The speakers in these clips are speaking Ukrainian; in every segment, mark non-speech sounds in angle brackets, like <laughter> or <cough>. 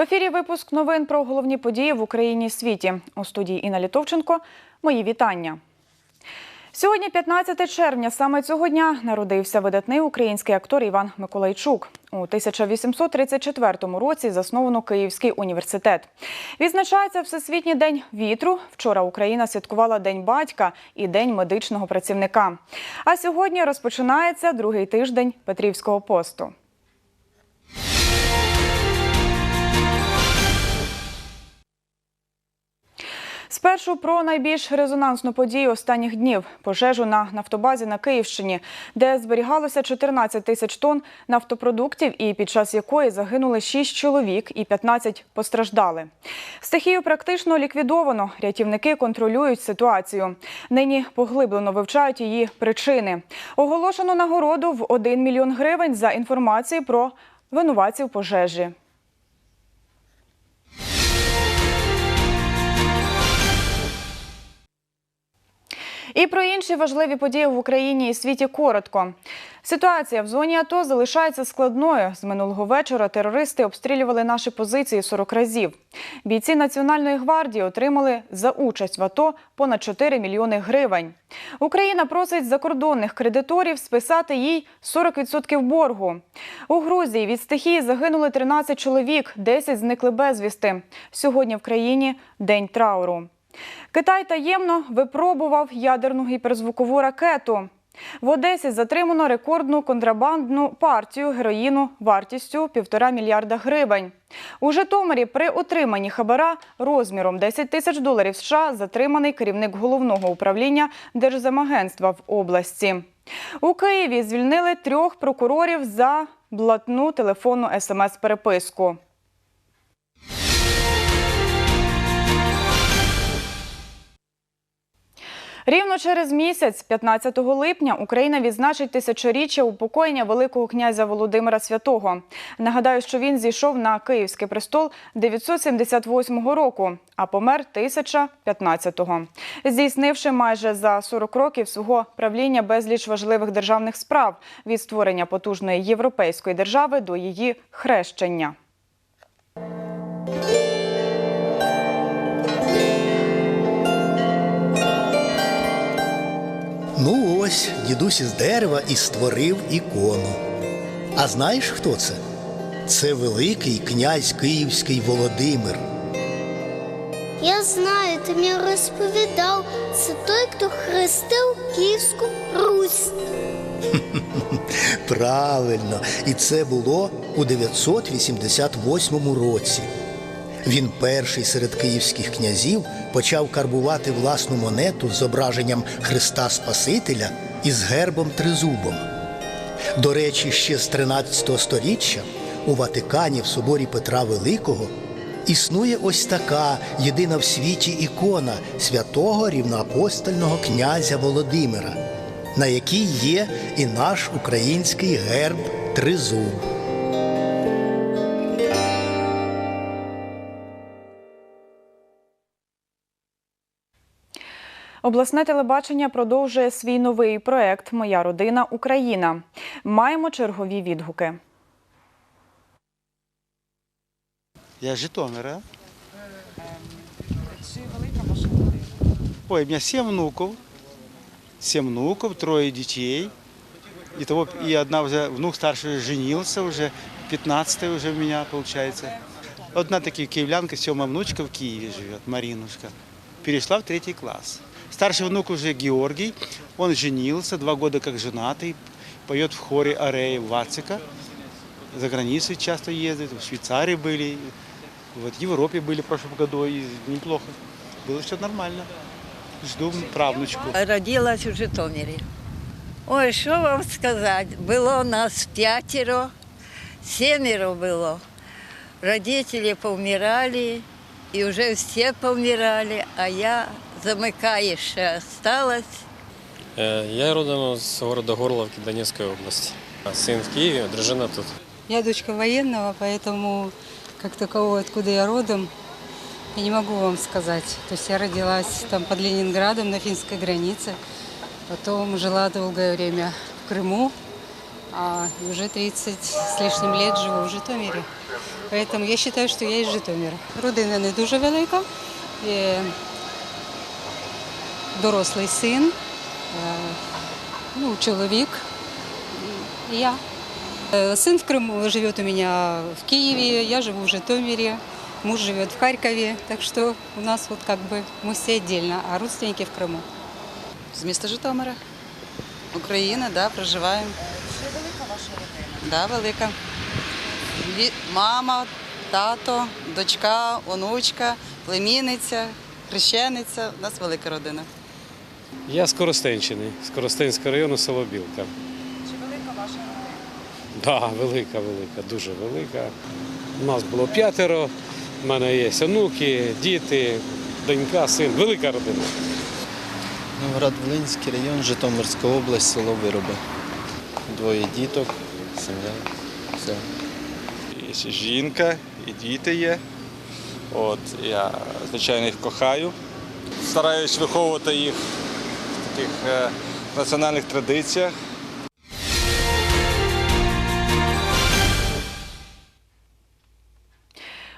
ефірі випуск новин про головні події в Україні і світі. У студії Інна Літовченко. Мої вітання. Сьогодні, 15 червня, саме цього дня народився видатний український актор Іван Миколайчук. У 1834 році засновано Київський університет. Відзначається Всесвітній день вітру. Вчора Україна святкувала День батька і День медичного працівника. А сьогодні розпочинається другий тиждень Петрівського посту. Спершу про найбільш резонансну подію останніх днів пожежу на нафтобазі на Київщині, де зберігалося 14 тисяч тонн нафтопродуктів, і під час якої загинули 6 чоловік і 15 постраждали. Стихію практично ліквідовано. Рятівники контролюють ситуацію. Нині поглиблено вивчають її причини. Оголошено нагороду в 1 мільйон гривень за інформацію про винуватців пожежі. І про інші важливі події в Україні і світі коротко. Ситуація в зоні АТО залишається складною. З минулого вечора терористи обстрілювали наші позиції 40 разів. Бійці Національної гвардії отримали за участь в АТО понад 4 мільйони гривень. Україна просить закордонних кредиторів списати їй 40% боргу. У Грузії від стихії загинули 13 чоловік, 10 зникли безвісти. Сьогодні в країні день трауру. Китай таємно випробував ядерну гіперзвукову ракету. В Одесі затримано рекордну контрабандну партію героїну вартістю півтора мільярда гривень. У Житомирі при отриманні хабара розміром 10 тисяч доларів США затриманий керівник головного управління Держземагентства в області. У Києві звільнили трьох прокурорів за блатну телефонну смс-переписку. Рівно через місяць, 15 липня, Україна відзначить тисячоріччя упокоєння Великого князя Володимира Святого. Нагадаю, що він зійшов на Київський престол 978 року, а помер 1015-го. Здійснивши майже за 40 років свого правління безліч важливих державних справ від створення потужної європейської держави до її хрещення. Ну ось дідусь із дерева і створив ікону. А знаєш, хто це? Це великий князь Київський Володимир. Я знаю, ти мені розповідав, це той, хто хрестив Київську Русь. <laughs> Правильно, і це було у 988 році. Він перший серед київських князів почав карбувати власну монету з зображенням Христа Спасителя із гербом тризубом. До речі, ще з 13 століття у Ватикані в соборі Петра Великого існує ось така єдина в світі ікона святого рівноапостольного князя Володимира, на якій є і наш український герб тризуб. Обласне телебачення продовжує свій новий проект Моя родина Україна. Маємо чергові відгуки. Я з Житомира. Чи велика ваша родина? Ой, у меня семь внуков. Семь внуков, трое детей. И, того, и одна уже, внук старший женился уже, 15 уже у меня получается. Одна таки киевлянка, сема внучка в Киеве живет, Маринушка. Перешла в третий класс. Старший внук уже Георгий, он женился, два года как женатый, поет в хоре Ареи Вацика. За границей часто ездит, в Швейцарии были, вот в Европе были в прошлом году, и неплохо. Было все нормально. Жду правнучку. Родилась у Житомирі. Ой, що вам сказати? Було нас п'ятеро, семеро було. Родителі повмирали, і вже всі повмирали, а я замикаюча осталась. Е, Я родом з города Горловки Донецької області. Син в Києві, дружина тут. Я дочка военного, поэтому как такового, откуда я родом, я не могу вам сказать. То есть я родилась там под Ленинградом на финской границе, потом жила долгое время в Крыму, а уже 30 с лишним лет живу в Житомирі. Поэтому я считаю, що я із Житомира. Родина не дуже велика. Е, Дорослий син, е, ну, чоловік і я. Э, Сын в Крыму живет у меня в Киеве, я живу в Житомире, муж живет в Харькове, так что у нас вот как бы мы все отдельно, а родственники в Крыму. З міста Житомира. Україна, да, проживаємо. Чи велика ваша родина? Да, велика. Ві- Мама, тато, дочка, онучка, племінниця, хрещениця. У нас велика родина. Я з Коростенщини, з Коростенського району, село Білка. Чи велика ваша родина? Так, да, велика, велика, дуже велика. У нас було п'ятеро, в мене є онуки, діти, донька, син. Велика родина. Новоград-Волинський район, Житомирська область, село Вироби. Двоє діток, сім'я. Все. Ще жінка, і діти є. От, я, звичайно, їх кохаю. Стараюсь виховувати їх в таких е, національних традиціях.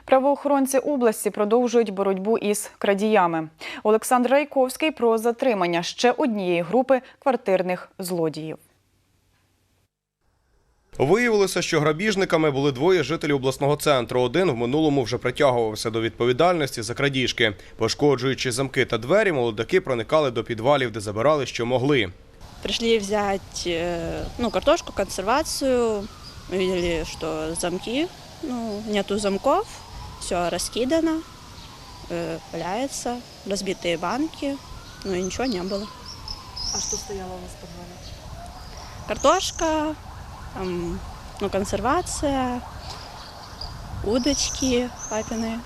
Правоохоронці області продовжують боротьбу із крадіями. Олександр Райковський про затримання ще однієї групи квартирних злодіїв. Виявилося, що грабіжниками були двоє жителів обласного центру. Один в минулому вже притягувався до відповідальності за крадіжки. Пошкоджуючи замки та двері, молодаки проникали до підвалів, де забирали, що могли. Пришли взять э, ну, картошку, консервацию. Увидели, что замки, ну, нету замков, все раскидано, э, валяется, разбитые банки, ну и ничего не было. А что стояло у вас в подвале? Картошка, там, ну, консервация, удочки папины.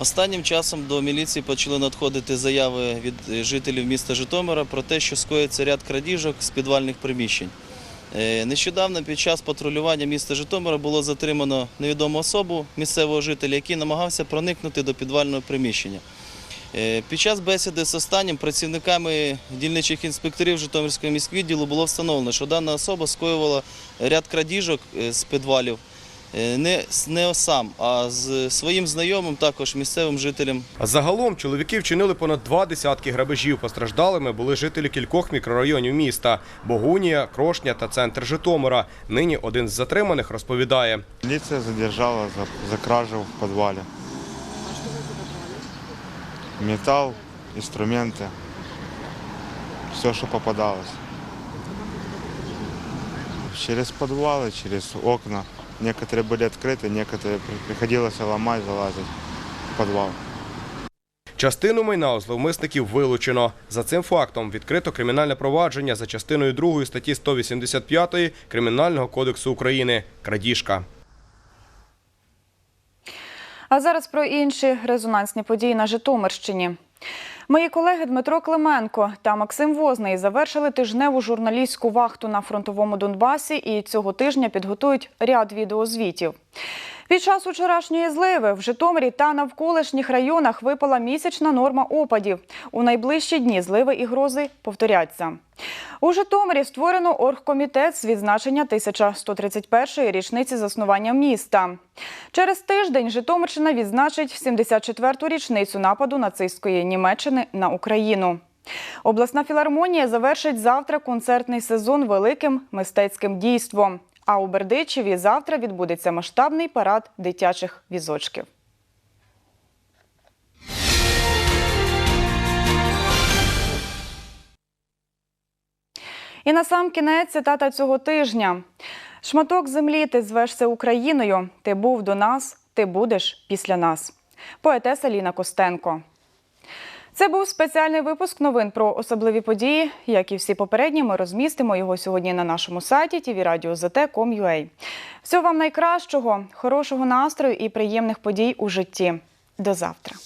Останнім часом до міліції почали надходити заяви від жителів міста Житомира про те, що скоїться ряд крадіжок з підвальних приміщень. Е, Нещодавно під час патрулювання міста Житомира було затримано невідому особу місцевого жителя, який намагався проникнути до підвального приміщення. Е, Під час бесіди з останнім працівниками дільничих інспекторів Житомирського міськвідділу було встановлено, що дана особа скоювала ряд крадіжок е, з підвалів е, не, не сам, а з своїм знайомим, також місцевим жителем загалом чоловіки вчинили понад два десятки грабежів. Постраждалими були жителі кількох мікрорайонів міста – Богунія, Крошня та центр Житомира. Нині один з затриманих розповідає. Поліція задержала за, за кражу в підвалі Метал, інструменти, все, що попадалось. Через підвали, через окна. Некоторые были открыты, некоторые при- приходилось ломать, залазить в підвал. Частину майна у зловмисників вилучено. За цим фактом відкрито кримінальне провадження за частиною 2 статті 185 Кримінального кодексу України – крадіжка. А зараз про інші резонансні події на Житомирщині. Мої колеги Дмитро Клименко та Максим Возний завершили тижневу журналістську вахту на фронтовому Донбасі і цього тижня підготують ряд відеозвітів. Під час вчорашньої зливи в Житомирі та навколишніх районах випала місячна норма опадів. У найближчі дні зливи і грози повторяться. У Житомирі створено оргкомітет з відзначення 1131-ї річниці заснування міста. Через тиждень Житомирщина відзначить 74-ту річницю нападу нацистської Німеччини на Україну. Обласна філармонія завершить завтра концертний сезон великим мистецьким дійством. А у Бердичеві завтра відбудеться масштабний парад дитячих візочків. І на сам кінець цитата цього тижня. Шматок землі ти звешся Україною. Ти був до нас, ти будеш після нас. Поетеса Ліна Костенко. Це був спеціальний випуск новин про особливі події. Як і всі попередні, ми розмістимо його сьогодні на нашому сайті tvradio.zt.com.ua. Всього вам найкращого, хорошого настрою і приємних подій у житті. До завтра.